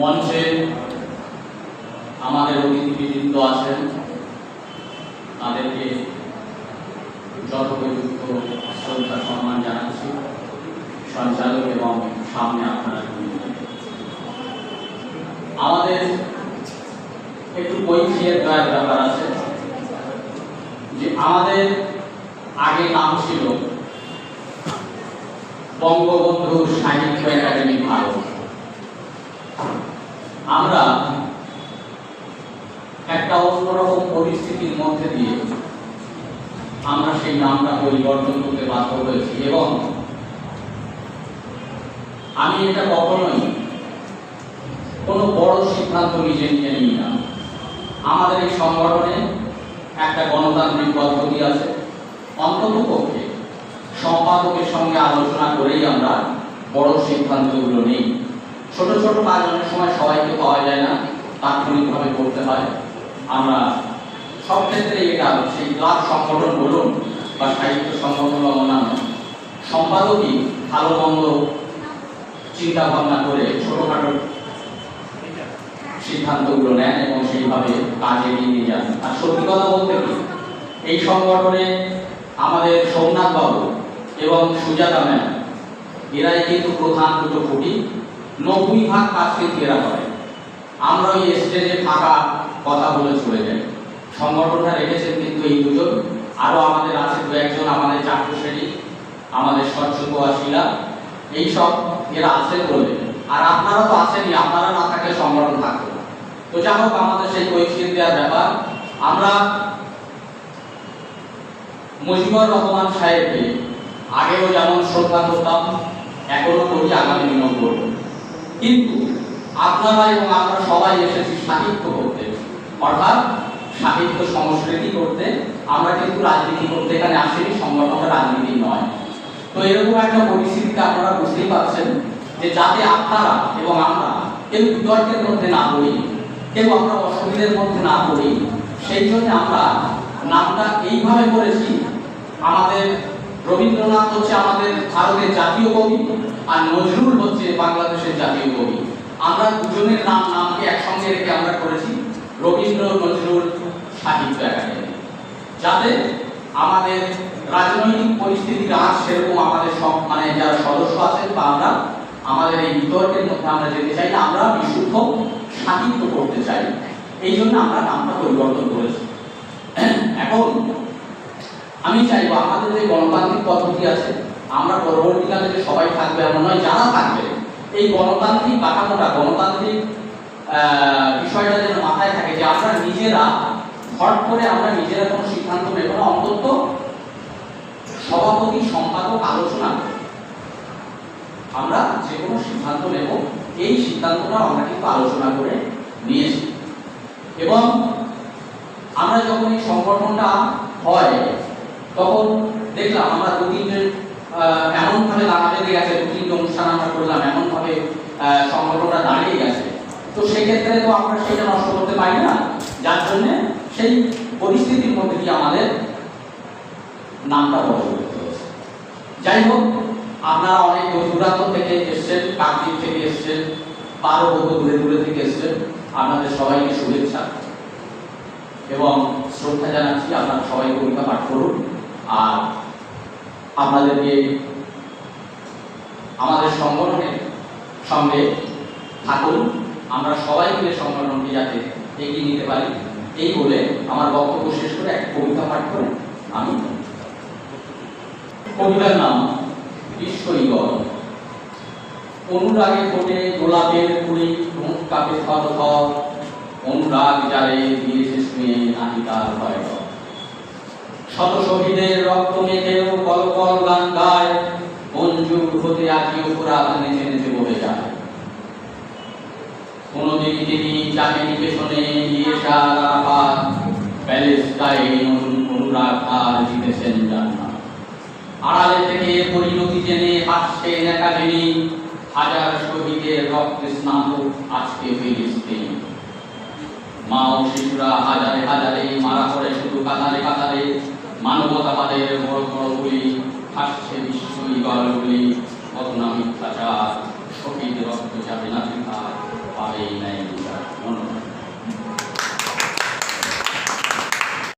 মঞ্চে আমাদের অতিথিবৃন্দ আছেন। তাদেরকে যথোপযুক্ত শ্রদ্ধা, সম্মান জানাচ্ছি। সঞ্চালক এবং সামনে আপনারা আমাদের একটু পরিচয়ের দয়ার ব্যাপার আছে যে আমাদের আগে নাম ছিল বঙ্গবন্ধু সাহিত্য একাডেমি ভারত আমরা একটা অন্যরকম পরিস্থিতির মধ্যে দিয়ে আমরা সেই নামটা পরিবর্তন করতে বাধ্য হয়েছি এবং আমি এটা কখনোই কোনো বড় সিদ্ধান্ত নিজে নিয়ে নিই না। আমাদের এই সংগঠনে একটা গণতান্ত্রিক পদ্ধতি আছে। অন্তত পক্ষে সম্পাদকের সঙ্গে আলোচনা করেই আমরা বড় সিদ্ধান্তগুলো নিই। ছোট ছোট কাজ সময় সবাইকে পাওয়া যায় না, তাৎক্ষণিকভাবে করতে হয়। আমরা সব ক্ষেত্রে এটা সেই ক্লাব সংগঠন বলুন বা সাহিত্য সংগঠন বা অন্যান্য, সম্পাদকই ভালো মন্দ চিন্তা ভাবনা করে ছোটখাটো সিদ্ধান্তগুলো নেন এবং সেইভাবে কাজে নিয়ে যান। আর সত্যি কথা বলতে কি, এই সংগঠনে আমাদের সোমনাথ বাবু এবং সুজাতা ম্যাম, এরাই কিন্তু প্রধান দুটো খুঁটি। নব্বই ভাগ কাজ কিন্তু এরা করে আমরা ওই স্টেজে ফাঁকা কথা বলে চলে যাই। সংগঠনটা রেখেছেন কিন্তু এই দুজন। আরও আমাদের আছে দু একজন আমাদের চাটুশ্রেণী আমাদের স্বচ্ছতা শিলা এইসব এরা আছেন বলে। আর আপনারা তো আছেনই, আপনারা না থাকলে সংগঠন থাকতো না। তো যা হোক, আমাদের সেই কৈফিয়ত দেওয়ার ব্যাপার। আমরা মুজিবুর রহমান সাহেবকে আগেও যেমন শ্রদ্ধা করতাম, এখনও করি আগামী দিনেও করব কিন্তু আপনারা এবং আমরা সবাই এসেছি সাহিত্য করতে। অর্থাৎ সাহিত্য সংস্কৃতি করতে? আমরা কিন্তু রাজনীতি করতে এখানে আসেনি সংগঠনটা রাজনীতি নয়। তো এরকম একটা পরিস্থিতিতে আপনারা বুঝতেই পারছেন যে যাতে আপনারা এবং আমরা কেউ বিতর্কের মধ্যে না পড়ি, কেউ আমরা অসুবিধার মধ্যে না পড়ি, সেই জন্য আমরা নামটা এইভাবে করেছি, আমাদের রবীন্দ্রনাথ হচ্ছে আমাদের ভারতের জাতীয় কবি আর নজরুল হচ্ছে বাংলাদেশের জাতীয় কবি। আমরা দুজনের নাম, নামকে একসঙ্গে রেখে আমরা করেছি। রবীন্দ্র, নজরুল সাহিত্য একাডেমি যাতে আমাদের রাজনৈতিক পরিস্থিতির আজ সেরকম আমাদের সব মানে যারা সদস্য আছেন বা আমরা, আমাদের এই বিতর্কের মধ্যে আমরা যেতে চাই না, আমরা বিশুদ্ধ সাহিত্য করতে চাই। এই জন্য আমরা নামটা পরিবর্তন করেছি। এখন আমি চাইব আমাদের যে গণতান্ত্রিক পদ্ধতি আছে, আমরা পরবর্তীকালে যে সবাই থাকবে এমন নয়, যারা থাকবে, এই গণতান্ত্রিক কাঠামোটা, গণতান্ত্রিক বিষয়টা যেন মাথায় থাকে যে আমরা নিজেরা হট করে আমরা নিজেরা কোনো সিদ্ধান্ত নেব না, অন্তত সভাপতি, সম্পাদক, আলোচনা আমরা যে কোনো সিদ্ধান্ত নেব, এই সিদ্ধান্তটা আমরা কিন্তু আলোচনা করে নিয়েছি এবং আমরা যখন এই সংগঠনটা হয়, তখন দেখলাম আমরা দু তিনজন এমনভাবে দাঁড়া বেঁধে গেছে দু তিনটে অনুষ্ঠান আমরা করলাম, এমনভাবে সংগঠনটা দাঁড়িয়ে গেছে। তো সেক্ষেত্রে তো আমরা সেটা নষ্ট করতে পারি না, যার জন্য সেই পরিস্থিতির মধ্যে দিয়ে আমাদের নামটা বদল করতে যাই হোক আপনারা অনেক দূর দূরান্ত থেকে এসছেন, কাকদ্বীপ থেকে এসছেন, বারো বহু দূরে দূরে থেকে এসছেন, আপনাদের সবাইকে শুভেচ্ছা এবং শ্রদ্ধা জানাচ্ছি। আপনারা সবাই কবিতা পাঠ করুন আর আপনাদেরকে আমাদের সংগঠনের সঙ্গে থাকুন। আমরা সবাই মিলে সংগঠনকে যাতে এগিয়ে নিতে পারি। এই বলে আমার বক্তব্য শেষ করে এক কবিতা পাঠ করে। আমি কবিতার নাম বিশ্বইগর অনুরাগে ফোটে গোলাপের কুড়ি ঠোঁট কাপে থর থর অনুরাগ যারে দিয়েছে শুয়ে নাহি তার ভয়। শত শহীদের রক্ত মেখেও কল কল গান গায়। মঞ্জুর হতে আজিও পুরাত নেচে কোনদিন তিনি চাকরি পেছনে জিতেছেন আড়ালে থেকে পরিণতি জেনে হাসছে একাডেমি হাজার শহীদের রক্তে স্নাত আজকে ফিলিস্তিন। মা ও শিশুরা হাজারে হাজারে মারা পড়ে শুধু কাতারে কাতারে, মানবতাবাদের বড় বড় গুলি হাসছে বিশ্বই গলগুলি বদনা মিথ্যাচার শহীদ রক্ত যাবে না Amen.